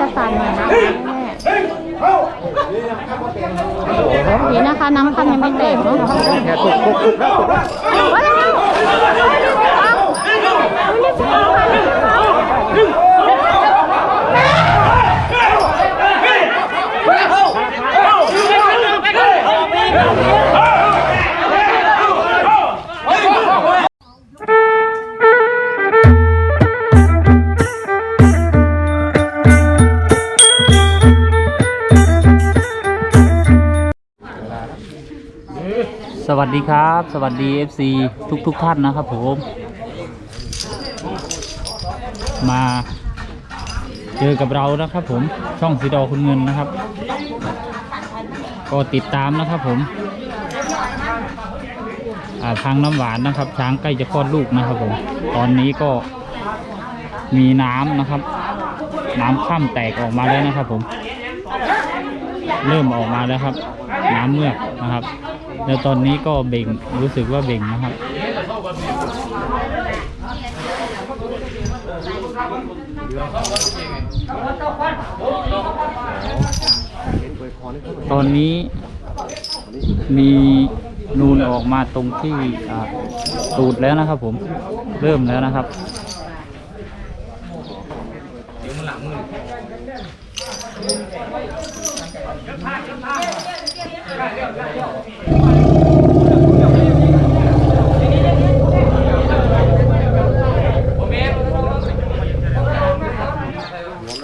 จะสั่นหน่อยนะคะแม่นี่นะคะน้ำคันยังไม่แตกเนาะแค่ตุกตุกตุกแล้วตุกแล้ว ว้าว วัสดีครับ สวัสดี FC ทุกทุกท่านนะครับผม มาเจอกับเรานะครับผมช่องสีดอคุณเงินนะครับ ก็ติดตามนะครับผมอ่าทางน้ำหวานนะครับ ช้างใกล้จะคลอดลูกนะครับผม ตอนนี้ก็มีน้ำนะครับ น้ำข้ามแตกออกมาแล้วนะครับผม เริ่มออกมาแล้วครับ น้ำเมือกนะครับ แล้วตอนนี้ก็เบ่งรู้สึกว่าเบ่งนะครับตอนนี้มีนูนออกมาตรงที่ตูดแล้วนะครับผมเริ่มแล้วนะครับ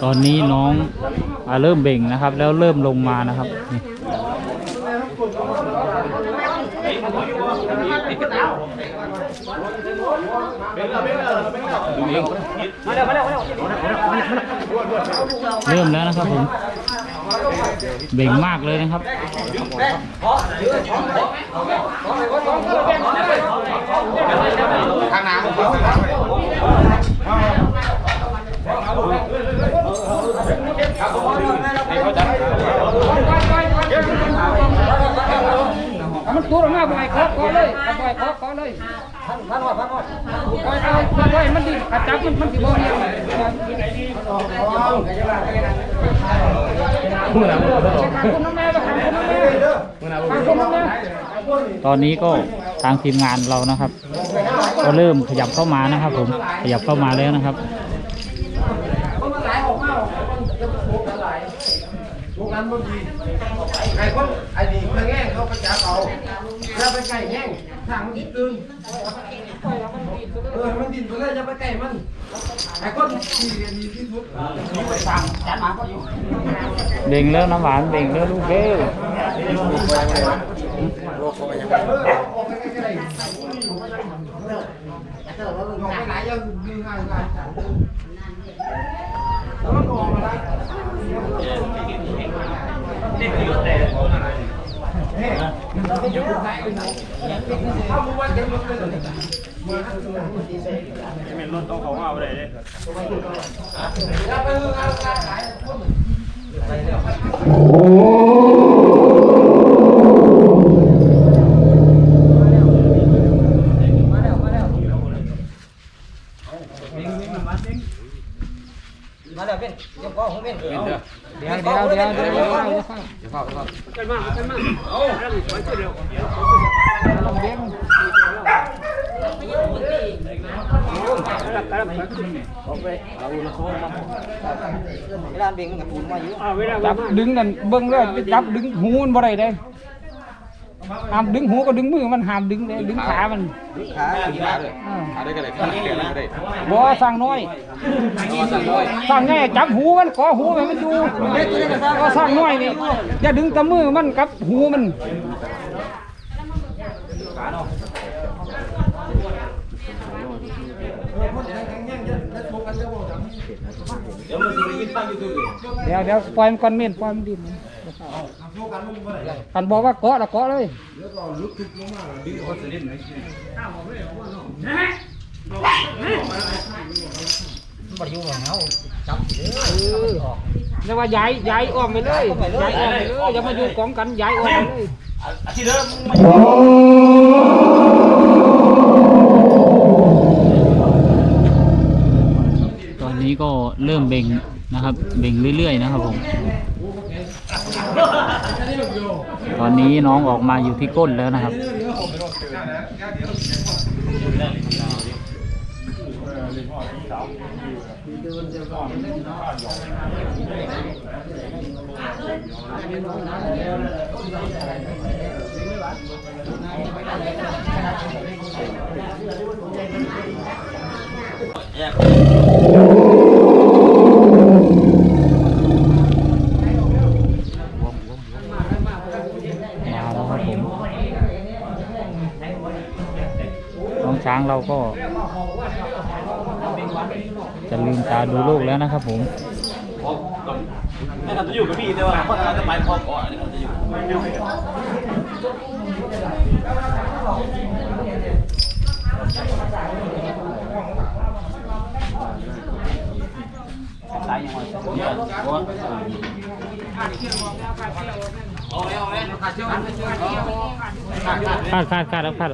ตอนนี้น้องอเริ่มเบ่งนะครับ แล้วเริ่มลงมานะครับเริ่มแล้วนะครับผมเบ่งมากเลยนะครับข้างน้ำ มันตัวออกมาบ่อยเคาะเคาะเลยบ่อยเคาะเคาะเลยพันพันพันพันบ่อยเอาบ่อยมันดิกระจับมันมันสิบ่เรียงมือหนังมือหนังขังคนน้ำแม่ก็ขังคนน้ำแม่ขันน้ำแม่ตอนนี้ก็ทางทีมงานเรานะครับ ก็เริ่มขยับเข้ามานะครับ ผมขยับเข้ามาแล้วนะครับ ลูก นั้นบางทีไอ้คนไอ้ดีเพื่อแง่งเขาก็จับเอาแล้วไปไก่แง่งทางมันติดตึงเออมันดินไปเลยจะไปไก่มันไอ้คนที่ดีที่สุดนี่ไปสั่งจัดมาก็อยู่เบ่งแล้วน้ำหวานเบ่งแล้วลูกเด้อ หลายอย่างดีง่ายง่ายมาแล้วเป็นเดี๋ยวก็ของเป็นเดี๋ ยวเดี๋ยวเดี๋ยวเดี๋ยวเดี๋ยวเดี๋ยวเข้าเวลาเบ่งกับปูนมาอยู่จับดึงนั่นเบิ้งเลยจับดึงหูนบ่ได้เด้ ห้ามดึงหูก็ดึงมือมันห้ามดึงเด้ดึงขามันขาขาเลยขาได้ก็ได้ขาได้ก็ได้บ่สั่งน้อยสั่งง่ายจับหูมันกอหูให้มันอยู่ก็สั่งน้อยนี่อย่าดึงแตะมือมันกับหูมันเดี๋ยวเดี๋ยวปล่อยมันก่อนเม่นปล่อยมันดิน กันบอกว่าเกาะละเกาะเลยเรียกว่าย้ายย้ายอ้อมไปเลยย้ายอ้อมไปเลยอย่ามาอยู่กองกันย้ายอ้อมไปเลยตอนนี้ก็เริ่มเบ่งนะครับ เบ่งเรื่อยๆนะครับผม ตอนนี้น้องออกมาอยู่ที่ก้นแล้วนะครับมาแล้วครับผมน้องช้าง เราก็ จะลืมตาดูโลกแล้วนะครับผมนี่เราจะอยู่กับพี่แต่ว่าคนเราจะไปพอก่อนนี่เราจะอยู่ตายยังไงโอ้ยเอาเลยเอาเลยขาดเชือกขาดขาดคาดคาดคาดแล้วคาด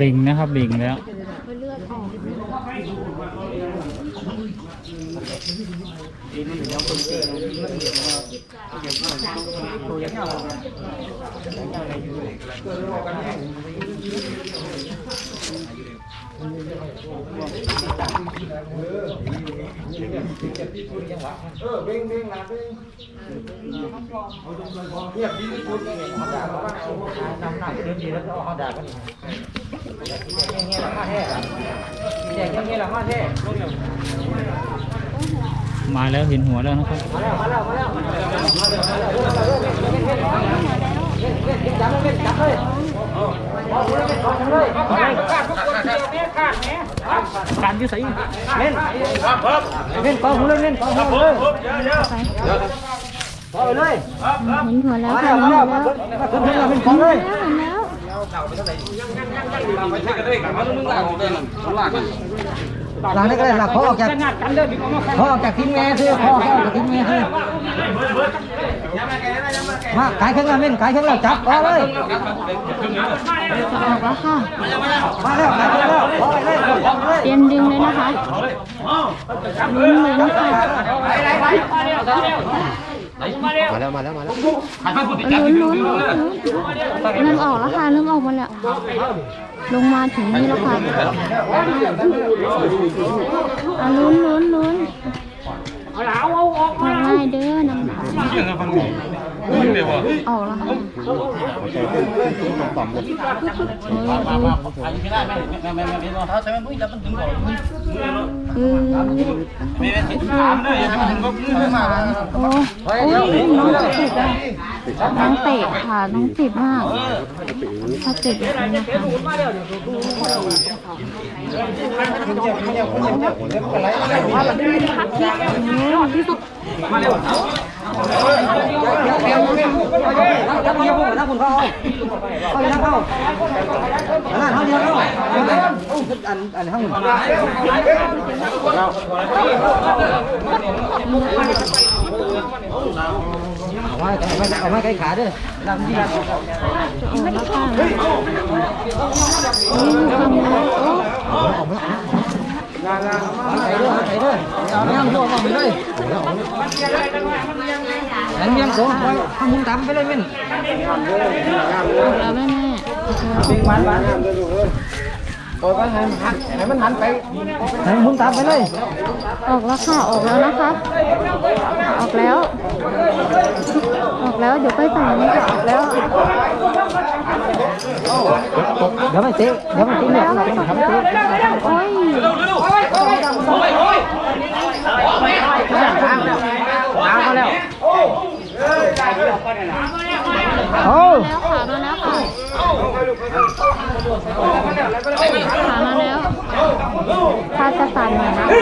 บิงนะครับบิงแล้ว เลือดออก เออเบ่งเบ่งนะเบ่งเงียบดีที่สุดเขาด่าเขาว่าเอานำหนักเดินดีแล้วเขาด่ากันเงี้ยละมาแท้แจกเงี้ยละมาแท้ มาแล้วเห็นหัวแล้วนะครับมาแล้วมาแล้วมาแล้วจับเลยจับเลยเอาเลยเอาเลยขาดขาดทุกคนเดียวแม่ขาดแม่การยืดใส่เล่นเล่นกองหูเลยเล่นกองหูเลยไปเอาไปเลยเห็นหัวแล้วมาค่ะแล้วเห็นหัวแล้ว ห็นแล้วหลังนี้ก็ได้หลักเขาออกจากเขาออกจากทิ้งแม่ซื้อเขาออกจากทิ้งแม่ซื้อมาขายเครื่องเล่นขายเครื่องแล้วจับเอาเลยจะออกแล้วค่ะมาแล้วขายเครื่องแล้วเอาไปเลยเอาไปเลยเตรียมดึงเลยนะคะลุ้นลุ้นค่ะ มาแล้วมาแล้วมาแล้วลุ้นลุ้นลุ้นเริ่มออกแล้วค่ะเริ่มออกมาแล้วลงมาถึงนี่แล้วค่ะอะลุ้นลุ้นลุ้นง่ายเด้อน้ำตาออกแล้วค่ะโอ้ยโอ้ยอายุไม่ได้ไหมไม่ไม่ไม่ไม่เขาแต่มันพุ่งแต่มันถึงก่อนอือไม่ไม่ถาม เลยอย่าไปถึงก็มือมาโอ้โอ้ยน้องจะติดอะน้องเตะค่ะน้องติดมากถ้าติดแบบนี้นะคะที่สุด จับเงี้ยพวกนักคุณเขาเอาเอาอย่างนั้นเข้าอันนั้นเขาเดียวเข้าอันอันข้างหนึ่งเอาไว้เอาไว้เอาไว้ไกล้ขาด้วยลำที่ลำจะออกแล้วค่ะนี่ทำแล้วโอ้ใส่ด้วยใส่ด้วยเอาน้ำรวม ออกไปเลยแอนเมียงโซ่ข้ามุมต่ำไปเลยมิ้นออกแล้วแม่แม่เป็นวานวานปล่อยมันให้มันให้มันหันไปให้มุมต่ำไปเลย ออกแล้วค่ะออกแล้วนะคะ ออกแล้ว ออกแล้วเดี๋ยวไปฝั่งนี้ค่ะออกแล้ว เดี๋ยวไม่เตะเดี๋ยวไม่เตะเนี่ยแล้วทำออกเตะ แล้วโอ้ย ล้างมาแล้วโอ้ แล้วขามาแล้วค่ะขามาแล้วถ้าจะสั่ นหน่อยนะคะแม่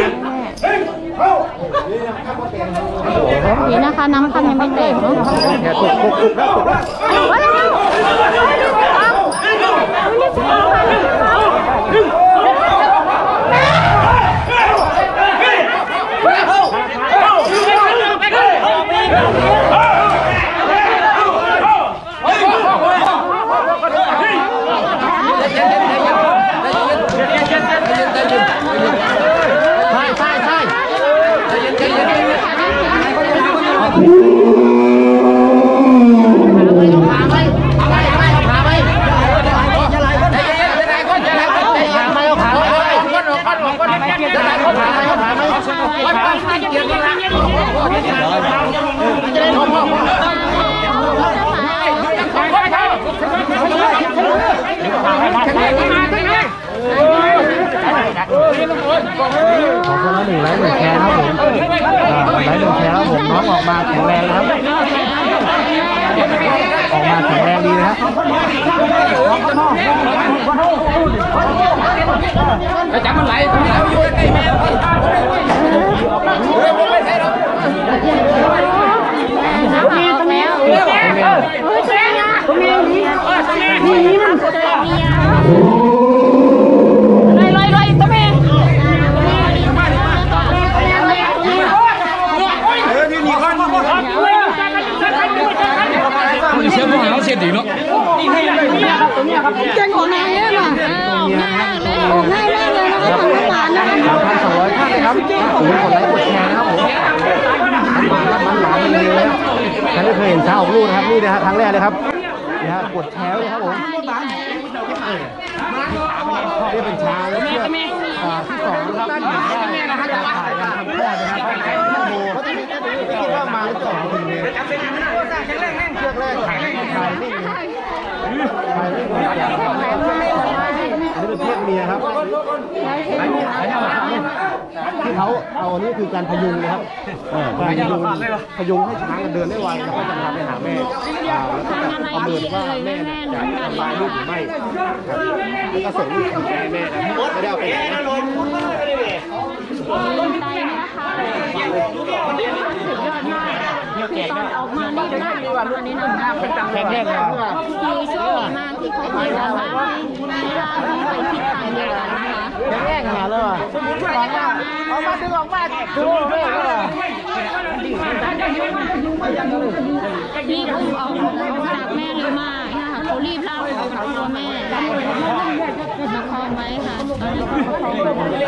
นี่นะคะน้ำค่ำยังไม่แตกเนาะ แค่ตกตกตกแล้วตกแล้ว ใช่ใช่ใช่ใจเย็นใจเย็น ขอคนละหนึ่งไลค์หนึ่งแชร์ครับผมไลค์หนึ่งแชร์ครับผมน้องออกมาแข็งแรงนะครับ ออกมาแข็งแรงดีนะครับ จับมันไหลแล้วอยู่ใกล้แม่เฮ้ยผมไม่ใช่หรอกน้ำออกแล้วเฮ้ยเจ๊นะ ตรงนี้นี่นี่มันเจ๊เมียลออยลอยตัวเองเชื่อมเขายดีเนาะเจ๊ของนายเนี่ยน่ะโอ้ง่ายมากเลยนะคะทำน้านนะคะสามพันสองร้อยท่านครับผมกดไลค์กดแชร์นะครับผมมันหวานมันหวานมันเลยนะครับท่านไม่เคยเห็นช้าออกลูกนะครับนี่นะครับครั้งแรกเลยครับนี่ฮะกดแชร์เลยครับผมนี่เป็นช้าแล้วเชือกอ่าที่สองนะครับที่ถ่ายกันทำคลอดนะครับโมเขาจะมีแค่นี้ไม่คิดว่ามาแล้วจะออกมาถึงเลยเชือกแรกถ่ายถ่ายนิ่งเลยถ่ายนิ่งเลย อันนี้เป็นเพศเมียครับ ที่เขาเอาอันนี้คือการพยุงนะครับการพยุงพยุงให้ช้างมันเดินได้ไวแล้วก็จะพาไปหาแม่อ่าแล้วก็จะประเมินว่าแม่เนี่ยจะทำลายลูกหรือไม่ครับแล้วก็ส่งลูกไปให้แม่นะครับไม่ได้เอาไปไหนนะ ใจนะคะสุดยอดมากตอนออกมานี่ได้อันนี้นะ แข็งแรงเลยที่โชคดีมากที่เขาให้เรามาให้ให้เราไปทิศทางเดียวกันนะคะแข็งแรงขนาเลยว่ะเอามาดึงออกมาดูแม่เลยรีบอุ้มออกจากแม่เลยมาก รีบเล่ากออกจากตัวแม่ประคองไว้ค่ะตอนนี้ประคองไว้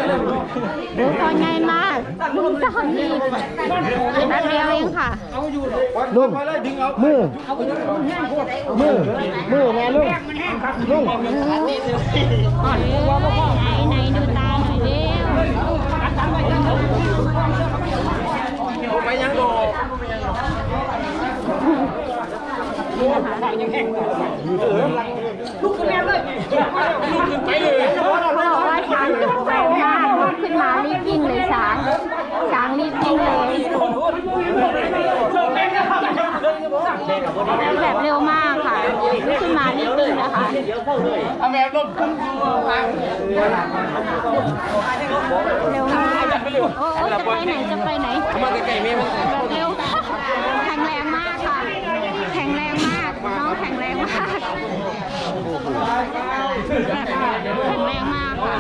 ดูตอนง่ายมากลุงสอนรีบแป๊บเดียวเองค่ะลุงมือมือมือแม่ลุงลุงไหนไหนดูตาหน่อยเร็วไปยังโด เขาบอกว่าช้างจุดไฟมากลุกขึ้นมารีบวิ่งเลยช้างช้างรีบวิ่งเลยแบบเร็วมากค่ะลุกขึ้นมารีบวิ่งนะคะเอาแม่ลบขึ้นเร็วมากโอ้จะไปไหนจะไปไหนแม่มันแบบเร็วแข็งแรงมากค่ะ แข็งแรงมาก น้ องแข็งแรงมากแข็งแรงมากค่ะ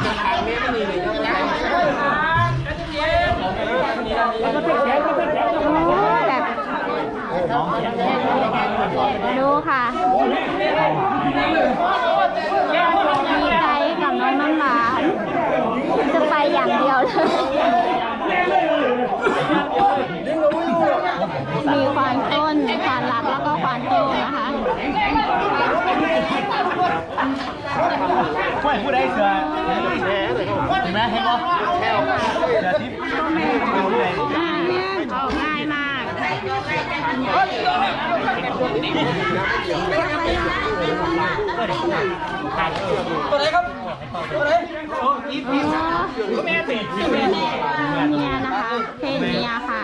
โอ้แบบดูค่ะดีใจกับน้องน้ำหวานจะไปอย่างเดียวเลยมีควานต้นควานรักแล้วก็ควานโตนะคะ ช่วยผู้ใดเสือเห็นไหมเห็นปะเสือทิพย์เอาง่ายมากตัวไหนครับตัวไหนโอ้ยพี่แม่ติดเมียนะคะเพศเมียค่ะ